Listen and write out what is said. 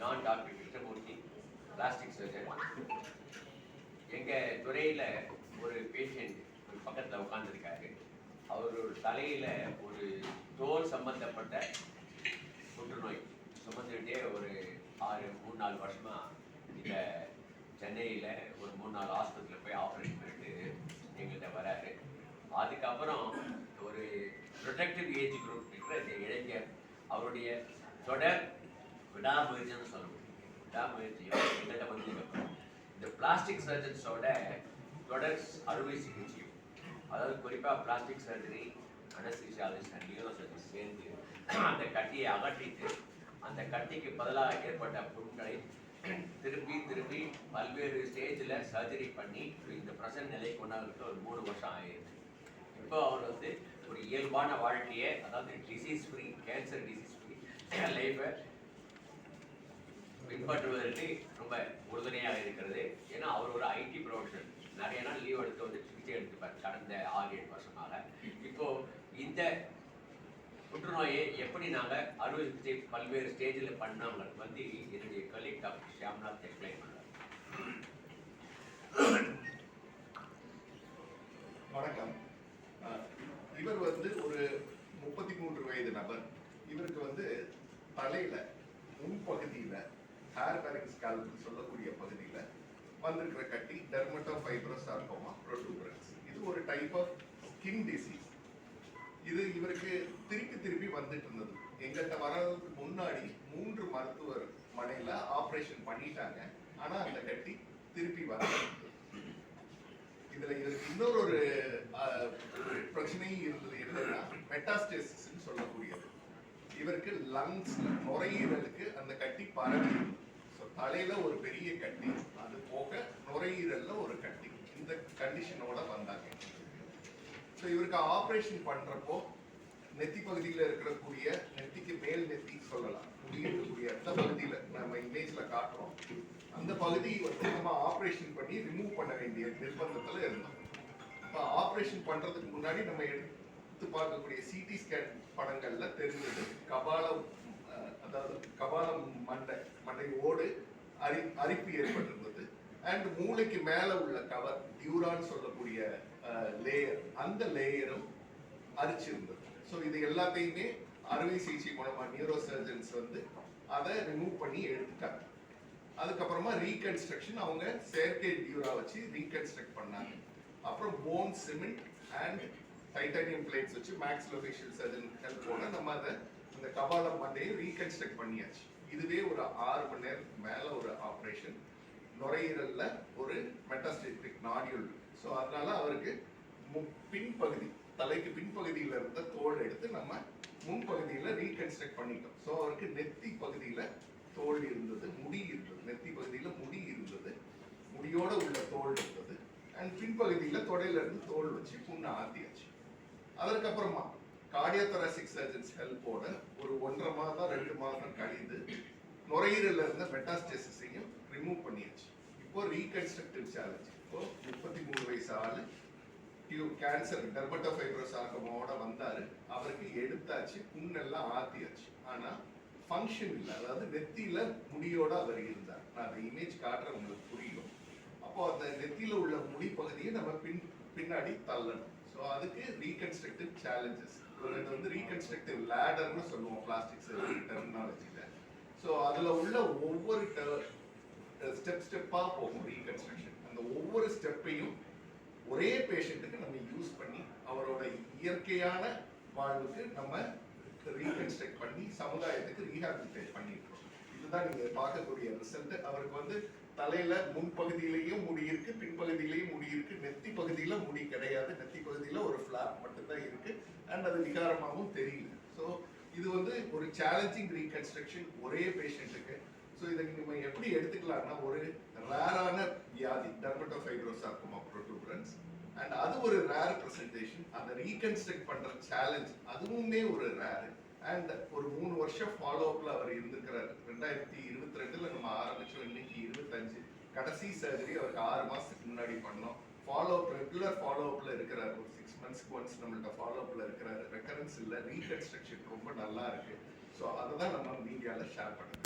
நான் doctor Krishnamurthy plastic surgeon எங்கள் துறையில் ஒரு பேஷண்ட் ஒரு பக்கத்தில் உட்காந்துருக்காரு அவர் ஒரு தலையில் ஒரு தோல் சம்பந்தப்பட்ட புற்றுநோய். சுமந்துக்கிட்டே ஒரு ஆறு மூணு நாலு வருஷமாக இந்த சென்னையில் ஒரு மூணு நாலு ஆஸ்பத்திரியில் போய் ஆப்ரேஷன் பண்ணிட்டு எங்கள்கிட்ட வராரு. அதுக்கப்புறம் ஒரு ப்ரொடக்டிவ் ஏஜ் குரூப் இருக்கிற இந்த இளைஞர் அவருடைய தொடர் விடாமுயற்சின்னு சொல்ல முடியும். விடாமுயற்சி எங்கள்கிட்ட வந்ததுக்கப்புறம் இந்த பிளாஸ்டிக் சர்ஜன்ஸோட தொடர் அறுவை சிகிச்சையும் அதாவது குறிப்பாக plastic surgery anaesthesiologist and neuro surgeon சேர்ந்து அந்த கட்டியை அகற்றிட்டு அந்த கட்டிக்கு பதிலாக ஏற்பட்ட புண்களை திருப்பி திருப்பி பல்வேறு ஸ்டேஜில் சர்ஜரி பண்ணி இந்த ப்ரெசன்ட் நிலை கொண்டாடுறதுக்கு ஒரு மூணு வருஷம் ஆயிடுச்சு. இப்போ அவர் வந்து ஒரு இயல்பான வாழ்க்கையை அதாவது disease free cancer disease free லைஃபை பின்பற்றுவதற்கு ரொம்ப உறுதுணையாக இருக்கிறது. ஏன்னா அவர் ஒரு ஐடி ப்ரொஃபஷன் நிறைய நாள் லீவ் எடுத்து வந்து சிகிச்சை எடுத்துப்பார் கடந்த ஆறு ஏழு வருஷமாக. இப்போ இந்த புற்றுநோயை எப்படி நாங்கள் அறுவை சிகிச்சை பல்வேறு ஸ்டேஜில் பண்ணாங்க வந்து என்னுடைய கலீக் டாக்டர் ஷியாம்நாத் எக்ஸ்பிளைன் பண்ணார் வணக்கம். இவர் வந்து ஒரு முப்பத்தி மூன்று வயது நபர். இவருக்கு வந்து தலையில முன்பகுதியில ஹேர் பேரிங் ஸ்கால்ப் சொல்லக்கூடிய பகுதியில வந்திருக்கிற கட்டி டெர்மட்டோ ஃபைப்ரோசார்கோமா ப்ரோட்டூபரன்ஸ் இது ஒரு டைப் ஆஃப் ஸ்கின் டிசீஸ் இது இவருக்கு திருப்பி திருப்பி வந்துட்டு இருந்தது. எங்கள்கிட்ட வர்றதுக்கு முன்னாடி மூன்று மருத்துவர் மனையில ஆப்ரேஷன் பண்ணிட்டாங்க. ஆனா அந்த கட்டி திருப்பி வர இதுல இதற்கு இன்னொரு ஒரு அஹ், ஒரு பிரச்சனையும் இருந்தது என்னன்னா மெட்டாஸ்டேசிஸ் சொல்லக்கூடியது. இவருக்கு லங்ஸ் நுரையீரலுக்கு அந்த கட்டி பரவி தலையில ஒரு பெரிய கட்டி அது போக நுரையீரல்ல ஒரு கட்டி இந்த கண்டிஷனோட வந்தாங்க. ஸோ இவருக்கு ஆப்ரேஷன் பண்றப்போ நெத்தி பகுதியில் இருக்கக்கூடிய நெத்திக்கு மேல் நெத்தி சொல்லலாம். முடியிருக்கக்கூடிய அந்த பகுதியில நம்ம இமேஜ்ல காட்டுறோம். அந்த பகுதி வந்து நம்ம ஆப்ரேஷன் பண்ணி ரிமூவ் பண்ண வேண்டிய நிர்பந்தத்துல இருந்தோம். இப்போ ஆப்ரேஷன் பண்றதுக்கு முன்னாடி நம்ம எடுத்து பார்க்கக்கூடிய சிடி ஸ்கேன் படங்கள்ல தெரிஞ்சது. கபாலம் அதாவது கபாலம் மண்டை மண்டை ஓடு அரி அரிப்பு ஏற்பட்டிருந்தது அண்ட் மூளைக்கு மேலே உள்ள கவர் டியூரான் சொல்லக்கூடிய லேயர் அந்த லேயரும் அரிச்சிருந்தது ஸோ இது எல்லாத்தையுமே அறுவை சிகிச்சை மூலமாக நியூரோ சர்ஜன்ஸ் வந்து அதை ரிமூவ் பண்ணி எடுத்துட்டாங்க. அதுக்கப்புறமா ரீகன்ஸ்ட்ரக்ஷன் அவங்க செயற்கை டியூரா வச்சு ரீகன்ஸ்ட்ரக்ட் பண்ணாங்க. அப்புறம் bone cement and titanium plates வச்சு மேக்ஸிலோஃபேஷியல் சர்ஜன் ஹெல்ப்போட நம்ம அதை அந்த கபாலம் மண்டையை ரீகன்ஸ்ட்ரக்ட் பண்ணியாச்சு. இதுவே ஒரு ஆறு மணி நேரத்துக்கு மேலே ஒரு ஆப்ரேஷன் நுரையீரலில் ஒரு மெட்டாஸ்டிக் நாடியூல் ஸோ அதனால அவருக்கு மு- பின்பகுதி தலைக்கு பின்பகுதியில் இருந்த தோல் எடுத்து நம்ம முன்பகுதியில் ரீகன்ஸ்ட்ரக்ட் பண்ணிட்டோம். ஸோ அவருக்கு நெத்தி பகுதியில் தோல் இருந்தது முடி இருந்தது. நெத்தி பகுதியில் முடி இருந்தது முடியோட உள்ள தோல் இருந்தது. அண்ட் பின்பகுதியில் தொடையில இருந்து தோல் வச்சு புண்ணை ஆத்தியாச்சு. அதற்கப்புறமா கார்டியோதராசிக் சர்ஜன்ஸ் ஹெல்ப்போட ஒரு ஒன்றரை மாதம் ரெண்டு மாதம் கழிந்து நுரையீரல்ல இருந்த மெட்டாஸ்டேசிஸையும் ரிமூவ் பண்ணியாச்சு. இப்போ ரீகன்ஸ்ட்ரக்டிவ் சேலஞ்ச் இப்போ முப்பத்தி மூணு வயசு ஆளு டியூப் கேன்சர் டெர்மட்டோஃபைப்ரோசார்கமோட வந்தாரு. அவருக்கு எடுத்தாச்சு புண்ணெல்லாம் ஆத்தியாச்சு. ஆனா ஃபங்க்ஷன் இல்லை. அதாவது நெத்தியில முடியோட அவர் இருந்தார். நான் அந்த இமேஜ் காட்டுற உங்களுக்கு புரியும். அப்போ அந்த நெத்தியில உள்ள முடி பகுதியை நம்ம பின் பின்னாடி தள்ளணும். ஸோ அதுக்கு ரீகன்ஸ்ட்ரக்டிவ் சேலஞ்சஸ் இது வந்து ரீகன்ஸ்ட்ரக்டிவ் லேடர்னு சொல்லுவோம் பிளாஸ்டிக் டெர்மினாலஜியில் ஸோ அதில் உள்ள ஒவ்வொரு ஸ்டெப் ஸ்டெப்பாக போகும் ரீகன்ஸ்ட்ரக்ஷன் அந்த ஒவ்வொரு ஸ்டெப்பையும் ஒரே பேஷண்ட்டுக்கு நம்ம யூஸ் பண்ணி அவரோட இயற்கையான வாழ்வுக்கு நம்ம ரீகன்ஸ்ட்ரக்ட் பண்ணி சமுதாயத்துக்கு ரீஹாபிலிட்டேட் பண்ணிருக்கோம். இதுதான் நீங்க பார்க்கக்கூடிய ரிசல்ட் அவருக்கு வந்து தலையில முன்பகுதியிலையும் முடி இருக்கு பின்பகுதியிலையும் முடி இருக்கு. நெத்தி பகுதியில முடி கிடையாது. நெத்தி பகுதியில ஒரு ஃபிளாப் மட்டும்தான் இருக்கு. அண்ட் அது விகாரமாகவும் தெரியல. ஸோ இது வந்து ஒரு சேலஞ்சிங் ரீகன்ஸ்ட்ரக்ஷன் ஒரே பேஷண்ட்டுக்கு ஸோ இதை நம்ம எப்படி எடுத்துக்கலாம்னா ஒரு ரேரான வியாதி டெர்மட்டோஃபைப்ரோசார்கோமா ப்ரோட்டூபரன்ஸ் அண்ட் அது ஒரு ரேர் ப்ரெசன்டேஷன் அதை ரீகன்ஸ்ட்ரக்ட் பண்ணுற சேலஞ்ச் அதுவுமே ஒரு ரேர் அண்ட் ஒரு மூணு வருஷம் ஃபாலோ அப்பில் அவர் இருந்திருக்கிறாரு. ரெண்டாயிரத்தி இருபத்தி ரெண்டில் நம்ம ஆரம்பித்தோம் இன்னைக்கு இருபத்தஞ்சு. கடைசி சர்ஜரி அவருக்கு ஆறு மாதத்துக்கு முன்னாடி பண்ணோம். ஃபாலோ அப் ரெகுலர் ஃபாலோ அப்ல இருக்கிறார். ஒரு சிக்ஸ் மந்த்ஸ்க்கு ஒன்ஸ் நம்மள்ட்ட ஃபாலோ அப்ல இருக்கிறாரு. ரெக்கரன்ஸ் இல்லை. ரீகன்ஸ்ட்ரக்ஷன் ரொம்ப நல்லா இருக்கு. ஸோ அதை தான் நம்ம மீடியாவில் ஷேர் பண்ணுறோம்